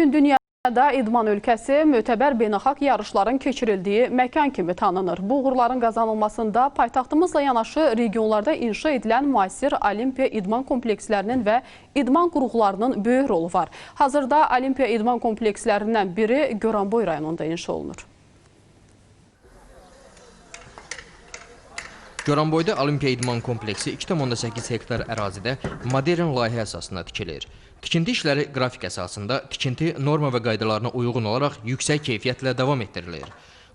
gün dünyada idman ölkəsi mötəbər beynəlxalq yarışların keçirildiyi məkan kimi tanınır. Bu uğurların qazanılmasında paytaxtımızla yanaşı regionlarda inşa edilən müasir olimpiya idman komplekslərinin və idman qurğularının böyük rolu var. Hazırda olimpiya idman komplekslərindən biri Goranboy rayonunda inşa olunur. Goranboyda Olimpiya İdman Kompleksi 2,8 hektar ərazidə modern layihə əsasında tikilir. Tikinti işləri qrafik əsasında tikinti norma və qaydalarına uyğun olaraq yüksək keyfiyyətlə davam etdirilir.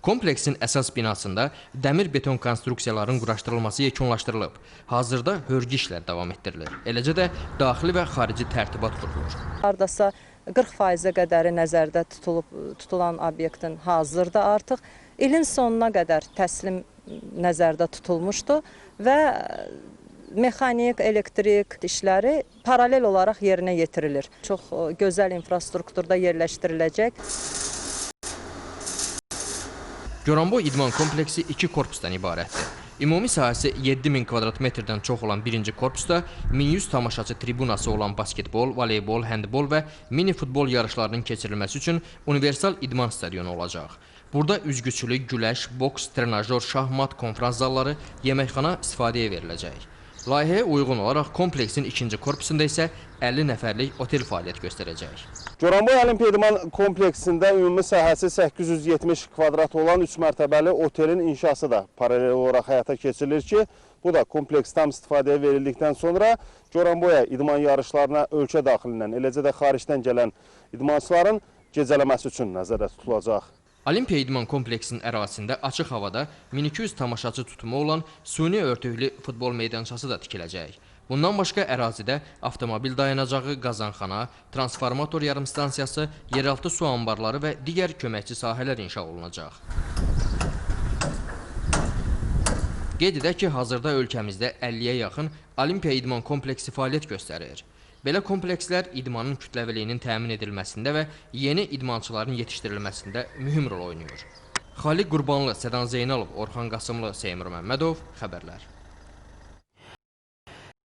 Kompleksin əsas binasında dəmir beton konstruksiyaların quraşdırılması yekunlaşdırılıb. Hazırda hörgü işlər davam etdirilir. Eləcə də daxili və xarici tərtibat qurulur. Hardasa 40%-ə qədəri nəzərdə tutulub tutulan obyektin hazırda artıq ilin sonuna qədər təslim nəzərdə tutulmuşdu və mexanik, elektrik işləri paralel olaraq yerinə yetirilir. Çox e, gözəl infrastrukturda yerləşdiriləcək. Goranboy İdman kompleksi iki korpusdan ibarətdir. Ümumi sahəsi 7000 kvadrat metrdən çox olan birinci korpusda 1100 tamaşaçı tribunası olan basketbol, voleybol, handbol və mini futbol yarışlarının keçirilməsi üçün universal idman stadionu olacaq. Burada üzgüçülük, güləş, boks, trenajör, şahmat, konfrans zalları, yeməkxana istifadəyə veriləcək. Layihəyə uyğun olaraq kompleksin ikinci korpusunda isə 50 nəfərlik otel fəaliyyət göstərəcək. Goranboy Olimpiya İdman kompleksində ümumi sahəsi 870 kvadrat olan 3 mərtəbəli otelin inşası da paralel olaraq həyata keçirilir ki, bu da kompleks tam istifadəyə verildikdən sonra Goranboya idman yarışlarına ölkə daxilindən, eləcə də xaricdən gələn idmançıların gecələməsi üçün nəzərdə tutulacaq. Olimpiya İdman kompleksinin ərazisində açıq havada 1200 tamaşaçı tutumu olan süni örtüklü futbol meydançası da tikiləcək. Bundan başqa ərazidə avtomobil dayanacağı, qazanxana, transformator yarımstansiyası, yeraltı su anbarları və digər köməkçi sahələr inşa olunacaq. Qeyd edək ki, hazırda ölkəmizdə 50-yə yaxın Olimpiya İdman kompleksi fəaliyyət göstərir. Belə komplekslər idmanın kütləviliyinin təmin edilməsində və yeni idmançıların yetişdirilməsində mühüm rol oynayır. Xaliq Qurbanlı, Sədan Zeynalov, Orxan Qasımlı, Seymur Məmmədov xəbərlər.